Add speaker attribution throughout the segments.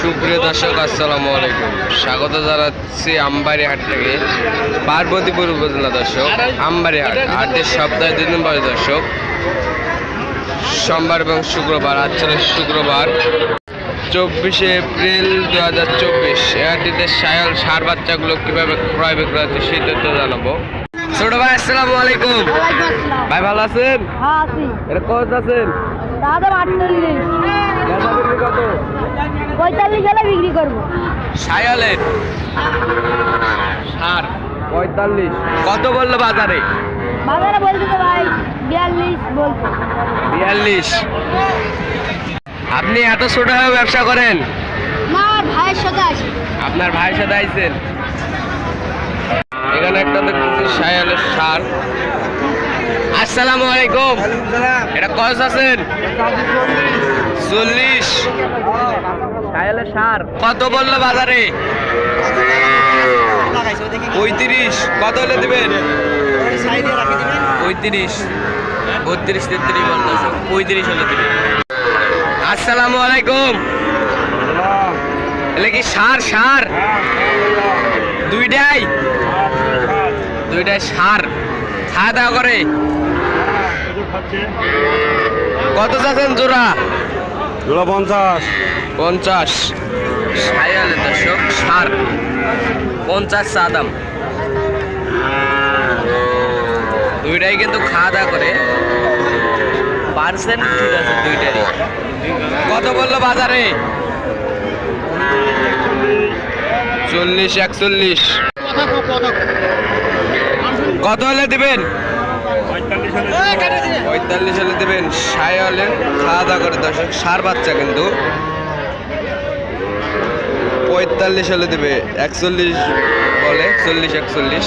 Speaker 1: সুপ্রিয় দর্শক আসসালামু আলাইকুম। স্বাগত জানাচ্ছি আমবাড়ি হাট থেকে পার্বতীপুর উপজেলা দর্শক আমবাড়ি হাট হাটের সপ্তাহে দুই দিন পরে দর্শক। সোমবার এবং শুক্রবার আজ শুক্রবার চব্বিশে এপ্রিল দু হাজার চব্বিশ। এ হাটটিতে সায়ল সার বাচ্চাগুলো কীভাবে ক্রয় বিক্রয় হচ্ছে সেই তথ্য জানাব। ছোট ভাই আসসালামু আলাইকুম। ভাই ভালো আছেন?
Speaker 2: হ্যাঁ
Speaker 1: এটা কত আছেন?
Speaker 2: পঁয়তাল্লিশ হলে বিক্রি করব।
Speaker 1: সায়ালের সার। পঁয়তাল্লিশ। কত বলল বাজারে?
Speaker 2: বাজারে বলতে তো ভাই বিয়াল্লিশ বলছে।
Speaker 1: বিয়াল্লিশ। আপনি এত ছোট হয়ে ব্যবসা করেন?
Speaker 2: আমার ভাইয়ের সাথে আসি।
Speaker 1: আপনার ভাইয়ের সাথে আইছেন? এখানে একটা দেখতেছি সায়ালের সার। আসসালামু আলাইকুম। এটা কত আছেন? চল্লিশ। কত বলল বাজারে? পঁয়ত্রিশ। কত হলে দেবেন? পঁয়ত্রিশ। বত্রিশ তেত্রিশ বলতেছে পঁয়ত্রিশ হলে দেবেন। আসসালামু আলাইকুম। এলে কি সার সার? দুইটাই? দুইটাই সার। খাওয়া দাওয়া করে? কত যাচ্ছেন জোড়া?
Speaker 3: দুটো পঞ্চাশ।
Speaker 1: পঞ্চাশ। সায়ালে দর্শক, সার। পঞ্চাশ চা দাম দুইটাই কিন্তু খাওয়া দাওয়া করে। পার্সেন্ট ঠিক আছে দুইটারই। কত বলল বাজারে? চল্লিশ, একচল্লিশ। কত হলে দিবেন? পঁয়তাল্লিশ হলে দেবেন সাই হলে খাওয়া দাওয়া করে দর্শক সার বাচ্চা কিন্তু। পঁয়তাল্লিশ হলে দেবে একচল্লিশ বলে চল্লিশ একচল্লিশ।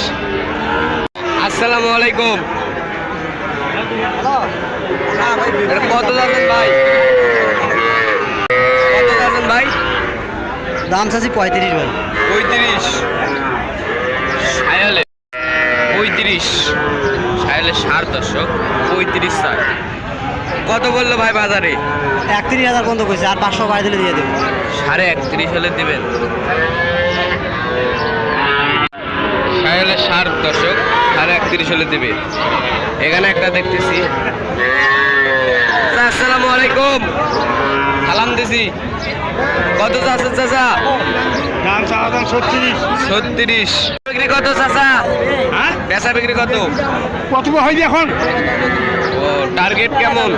Speaker 1: আসসালামু আলাইকুম। কত যাচ্ছেন ভাই? কত যাচ্ছেন ভাই?
Speaker 3: দাম চাচ্ছি পঁয়ত্রিশ ভাই।
Speaker 1: পঁয়ত্রিশ। সায়ালে পঁয়ত্রিশ। সায়ালে সার দর্শক পঁয়ত্রিশ ষাট কত বলল ভাই বাজারে?
Speaker 3: একত্রিশ হাজার পর্যন্ত কইছে আর পাঁচশো বাড়ি দিলে দিয়ে দেবো।
Speaker 1: সাড়ে একত্রিশ হলে দেবেন। সায়ালে সার দর্শক সাড়ে একত্রিশ হলে দেবে। এখানে একটা দেখতেছি। আসসালামু আলাইকুম। সালাম দিছি। কত চাষের চাচা?
Speaker 3: দাম চাওয়া দাম ছত্রিশ।
Speaker 1: ছত্রিশ। বিক্রি কত চাচা?
Speaker 3: হ্যাঁ?
Speaker 1: বেচা বিক্রি কত?
Speaker 3: কত হয়নি এখন?
Speaker 1: ও টার্গেট কেমন?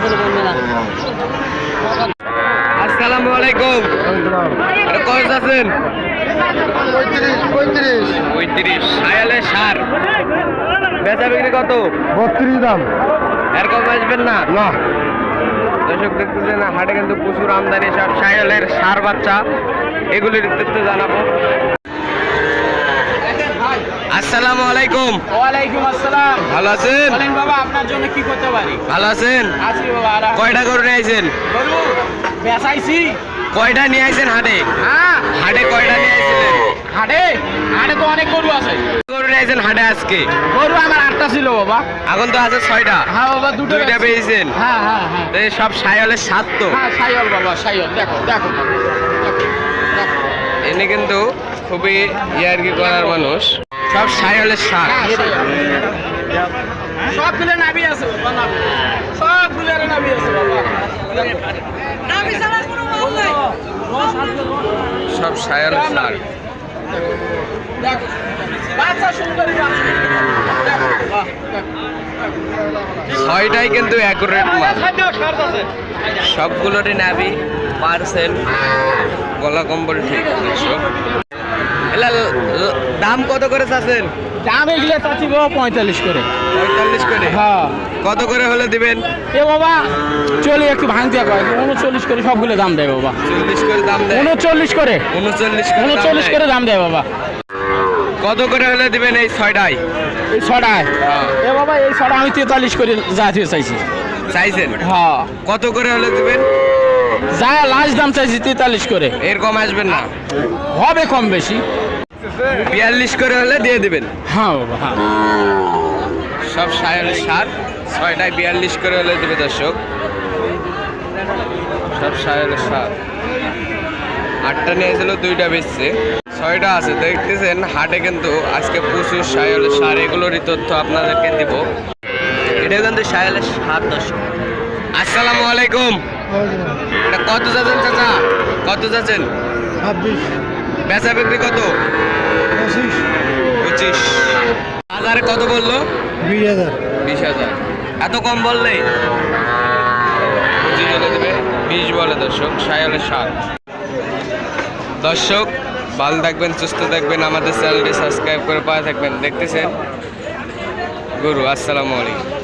Speaker 1: আসসালামু আলাইকুম। কত আছেন
Speaker 3: পঁয়ত্রিশ পঁয়ত্রিশ।
Speaker 1: পঁয়ত্রিশ সায়ালে সার। বেচা বিক্রি কত?
Speaker 3: বত্রিশ দাম।
Speaker 1: এরকম আসবেন না?
Speaker 3: না।
Speaker 1: দর্শক দেখতেছেন হাটে কিন্তু প্রচুর আমদানি সব সায়ালের সার বাচ্চা। এগুলির তথ্য জানাব। আসসালামু আলাইকুম।
Speaker 4: ওয়ালাইকুম আসসালাম।
Speaker 1: ভালো আছেন?
Speaker 4: বলেন বাবা আপনার জন্য কি করতে পারি?
Speaker 1: ভালো আছেন?
Speaker 4: আছি বাবা
Speaker 1: কয়টা গরু নিয়ে আইছেন?
Speaker 4: গরু বেসাইছি
Speaker 1: কয়টা নিয়ে আইছেন হাটে?
Speaker 4: হ্যাঁ।
Speaker 1: হাটে কয়টা নিয়ে আইছিলেন?
Speaker 4: হাটে হাটে তো অনেক গরু আছে।
Speaker 1: গরু আইছেন হাটে আজকে?
Speaker 4: গরু আমার আটটা ছিল বাবা।
Speaker 1: এখন তো আছে ছয়টা।
Speaker 4: হ্যাঁ বাবা দুটো
Speaker 1: দুইটা পেয়েছেন
Speaker 4: হ্যাঁ হ্যাঁ হ্যাঁ।
Speaker 1: এই সব সায়ালের সাত তো।
Speaker 4: হ্যাঁ সাইল বাবা সাইল দেখো দেখো।
Speaker 1: এনে কিন্তু খুবই ইয়ার্কি করার মানুষ। সব সায়ালের সার
Speaker 4: সব সাইল। সবগুলো নাবি আছে বাবা নাবি সবগুলো নাবি আছে বাবা। নাবি ছাড়া কোনো মাল নাই।
Speaker 1: সব সায়ালের সার
Speaker 4: দেখো বাচ্চা সুন্দরী বাচ্চা দেখো বাহ, দেখো
Speaker 1: ছয়টাই কিন্তু অ্যাকুরেট মাল।
Speaker 4: আছে
Speaker 1: সবগুলোরই নাবি পার্সেল গলা কম্বল ঠিক ল- দাম কত করে চাচ্ছেন?
Speaker 4: দাম এগুলো চাচ্ছি বাবা পঁয়তাল্লিশ করে।
Speaker 1: পঁয়তাল্লিশ করে?
Speaker 4: হ্যাঁ।
Speaker 1: কত করে হলে দিবেন?
Speaker 4: এ বাবা চলে একটু ভাঙতে কয়। উনচল্লিশ করে সবগুলো দাম দেয় বাবা।
Speaker 1: চল্লিশ করে দাম দেয়।
Speaker 4: উনচল্লিশ করে।
Speaker 1: উনচল্লিশ করে
Speaker 4: উনচল্লিশ করে দাম দেয় বাবা।
Speaker 1: কত করে হলে দিবেন এই ছয়টায়?
Speaker 4: এই ছটায়
Speaker 1: হ্যাঁ।
Speaker 4: এ বাবা এই ছটা আমি তেতাল্লিশ করে জাতীয় চাইছি।
Speaker 1: চাইছেন?
Speaker 4: হ্যাঁ।
Speaker 1: কত করে হলে দিবেন?
Speaker 4: যা লাস্ট দাম চাইছি তেতাল্লিশ করে।
Speaker 1: এর কম আসবেন না।
Speaker 4: হবে কম বেশি।
Speaker 1: বিয়াল্লিশ করে হলে দিয়ে দিবেন।
Speaker 4: হ্যাঁ বাবা হ্যাঁ।
Speaker 1: সব সায়াল সার ছয়টায় বিয়াল্লিশ করে হলে দেবে দর্শক। সব সায়াল সার। আটটা নিয়েছিল দুইটা বেচছে। ছয়টা আছে দেখতেছেন হাটে কিন্তু আজকে প্রচুর সায়লের সার এগুলোরই তথ্য আপনাদেরকে দিব। এটা কিন্তু সায়লের সার দর্শক আসসালামু আলাইকুম। এটা কত যাচ্ছেন চাচা? কত যাচ্ছেন?
Speaker 3: ছাব্বিশ।
Speaker 1: বেচা বিক্রি কত?
Speaker 3: পঁচিশ।
Speaker 1: পঁচিশ। হাজারে কত বলল?
Speaker 3: বিশ হাজার।
Speaker 1: বিশ হাজার। এত কম বললে? পঁচিশ বলে দেবে। বিশ বলে দর্শক সায়লের সাত। দর্শক ভালো থাকবেন সুস্থ থাকবেন আমাদের চ্যানেলটি সাবস্ক্রাইব করে পাওয়া থাকবেন। দেখতেছেন? গুরু আসসালামু আলাইকুম।